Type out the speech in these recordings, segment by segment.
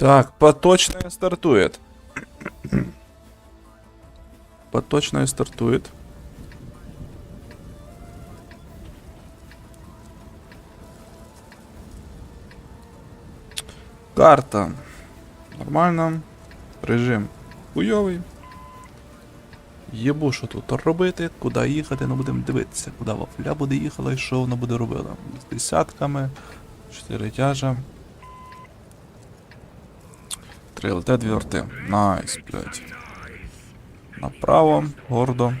Так, поточная стартует. Поточная стартует. Карта. Нормально. Режим хуйовий. Єбу, що тут робити, куди їхати, ну будемо дивитися, куди вафля буде їхала і що вона буде робила. З десятками, 4 тяжа. 3 ЛТ, 2 РТ. Найс, блядь. Направо, гордо.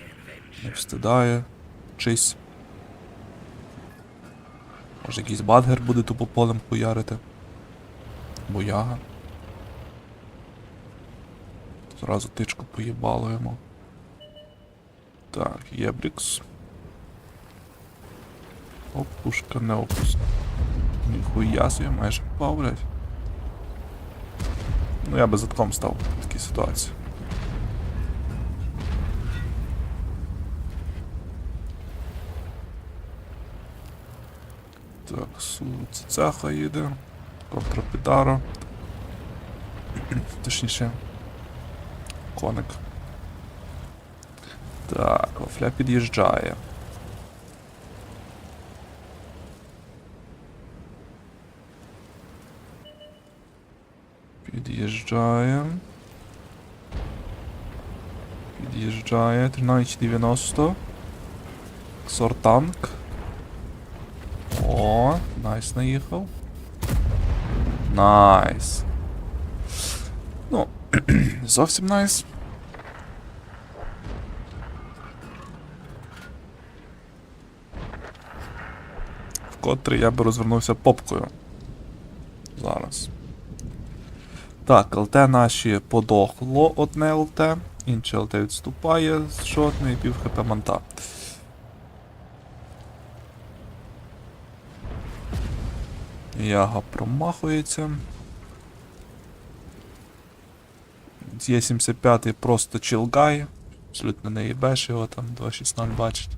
Не встидає. Чись. Може якийсь бадгер буде тупо полем хуярити. Бояга. Зразу тичку поїбало йому. Так, Єбрікс. Опушка не опуск. Ніхуя собі, майже блядь. Ну я би затком став в такій ситуації. Так, цеха їде. Контрапітара. Точніше. Коник. Так, Вафля під'їжджає. Під'їжджає. Під'їжджає. 1390. Сортанк. О, найс наїхав. Найс. Ну, зовсім найс. Вкотре я би розвернувся попкою. Зараз. Так, ЛТ наші подохло одне ЛТ, інше ЛТ відступає з жодної пів хп манта. Яга промахується. Є 75 просто чилгай. Абсолютно не їбеш його там 2.6.0 бачить.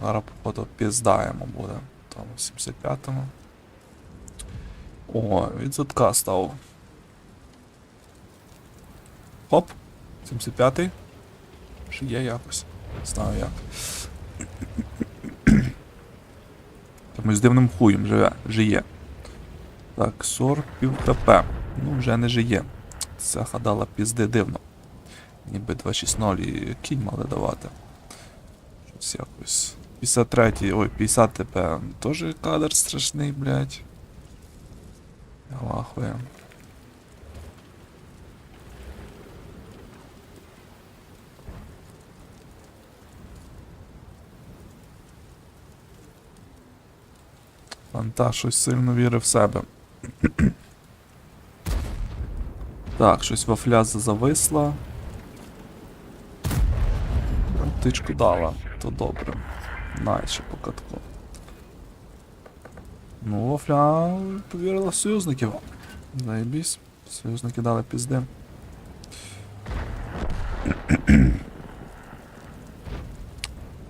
Зараз походу піздаємо буде. Там 75-му. О, від задка став. Хоп. 75-й. Чи є якось? Не знаю як. Там з дивним хуєм живе, жиє. Так, 40 пів хп. Ну, вже не жиє. Цеха дала пізди дивно. Ніби 260 і кінь мали давати. Щось якось. 53-й, ой, 50 ТП. Теж кадр страшний, блядь. Лахує. Фанта щось сильно вірив в себе. так, щось вафля зависла. Тичку дала, то добре. Найс ще по катку. Ну, вафля повірила в союзників. Заєбісь. Союзники дали пізди.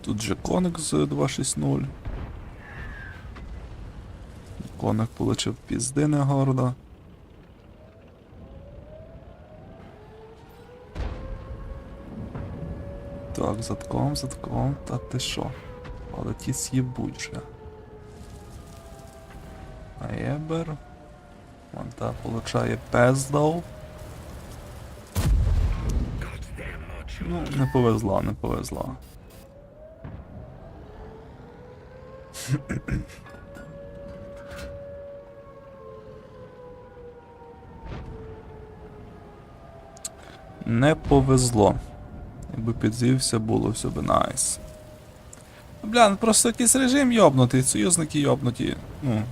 Тут же коник з 260. Коник получив пізди не гордо. Так, затком, затком, та ти що? Але ті з'їбуть вже. Аєбер. Монта получає пездов. Ну, не повезло, не повезло. Не повезло. Якби підзівся, було все би найс. Бля, ну просто якийсь режим йобнутий, союзники йобнуті. Ну,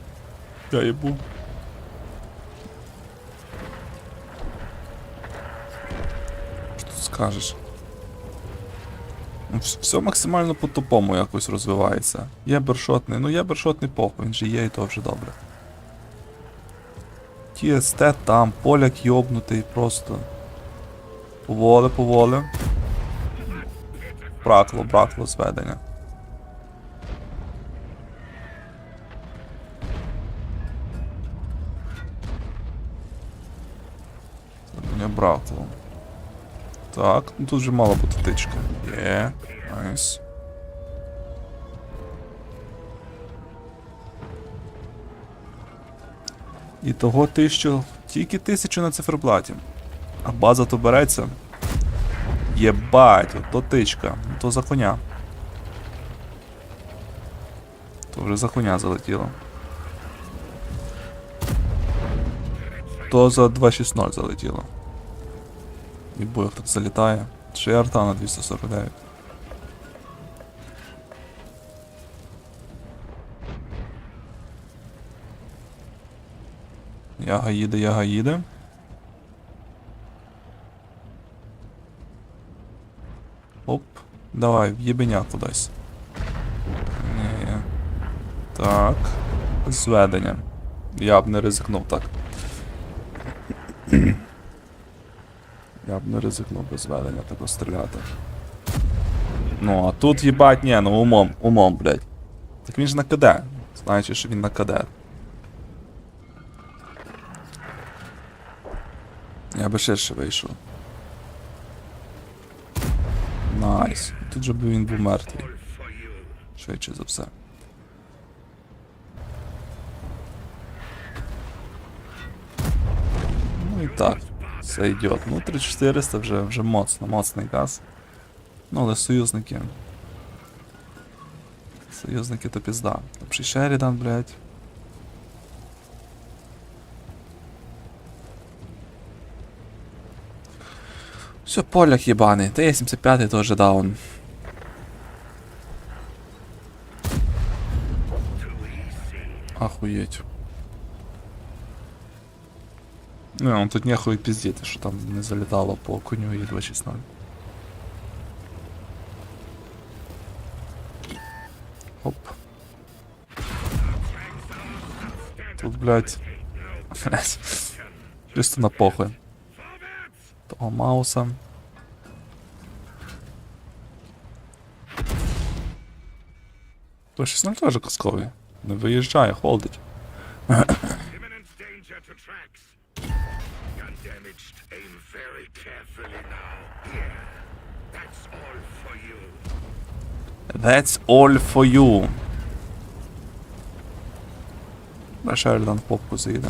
я їбу. Що тут скажеш? Ну, Все максимально по-тупому якось розвивається. Є бершотний, ну є бершотний похуй, він же є і то вже добре. ТСТ там, поляк йобнутий просто. Поволі, поволі. Бракло, бракло зведення. Бракло. Так, ну тут вже мала бути тичка. Є, найс. І того тисячу, тільки тисячу на циферблаті. А база то береться. Єбать, то тичка. Ну, То за коня. То вже за коня залетіло. То за 2.6.0 залетіло. І бо як так залітає. Й арта на 249. Яга їде, яга їде. Оп. Давай, в'єбеня кудись. Ні. Так. Зведення. Я б не ризикнув так. Я б не ризикнув без зведення так стріляти. Ну, а тут їбать, ні, ну умом, умом, блядь. Так він ж на КД. Знаючи, що він на КД. Я би ширше вийшов. Найс. Тут же би він був мертвий. Швидше за все. Ну і так. Все йде. Ну, 3400 вже, вже моцно, моцний газ. Ну, але союзники. Союзники то пізда. Там Шерідан, блядь. Все, поляк ебаний. Т-75 тоже даун. Ну, он тут нехуй пиздеть, что там не залетало по коню и 2.6.0. Оп. Тут, блядь. Блядь. Чисто на похуй. Того Мауса. То 16 теж казковий. Не виїжджає, холдить. Gun. Aim very carefully now. Here. That's all for you. That's all for you. На Шердан попку заїде.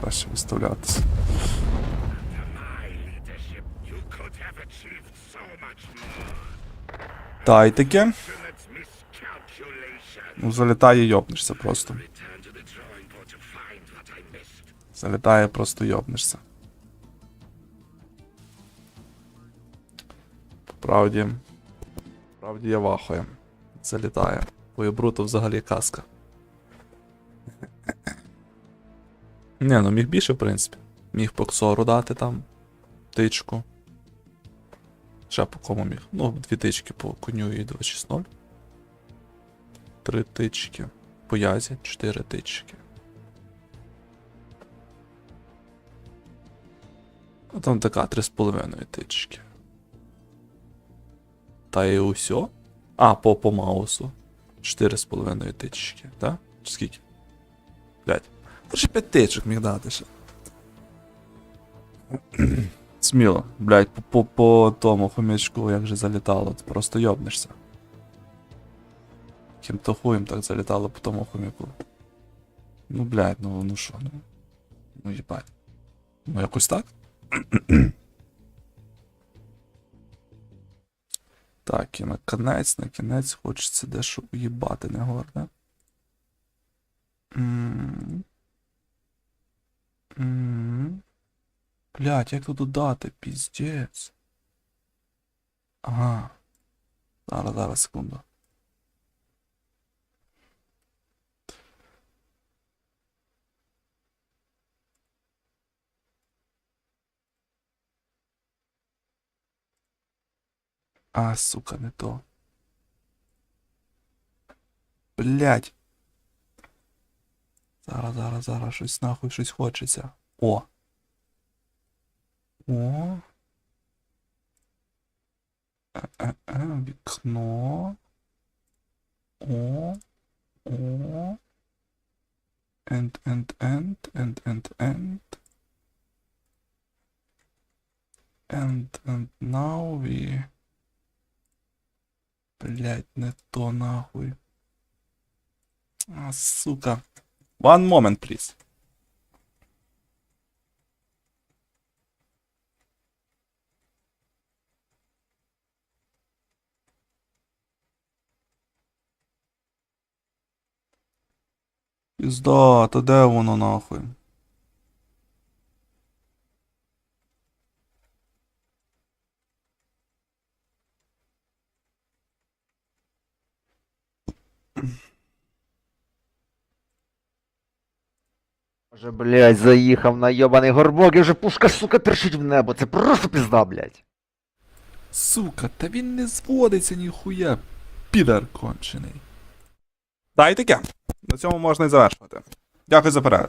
Краще виставлятися. Та й таке. Ну, залітає йобнешся просто. Return to the По правді. Правді я вахує. Залітає. Боєбруто взагалі казка. Не, ну міг більше, в принципі. Міг по ксору дати там. Тичку. Ще по кому міг. Ну, дві тички по коню і 260. Три тички. По язі, чотири тички. Ну там така 3,5 тички. Та і усьо. А, по, по маусу. 4,5 тички, так? Чи скільки? 5. Та ще 5 тичок міг дати ще. Сміло, блядь, по, по, по тому хомячку як же залітало, ти просто йобнешся. Ким то хуєм так залітало по тому хомяку. Ну, блядь, ну ну що, ну. Ну їбать. Ну якось так? Так, і на кінець, на кінець хочеться дещо уїбати, не горда. Блять, як тут додати? Піздець. Ага. Зараз, зараз, секунду. А, сука, не то. Блять. Зараз, зараз, зараз, щось нахуй, щось хочеться. О. О. Е-е-е, вікно. О. О. End, end, end, end, end, end. And, and now we... Блять, не то нахуй. А, сука. One moment, please. Пізда, то де воно нахуй? Вже, блядь, заїхав на йобаний горбок і вже пушка, сука, терчить в небо. Це просто пізда, блядь. Сука, та він не зводиться ніхуя. Підар кончений. Та й таке. На цьому можна і завершувати. Дякую за перегляд.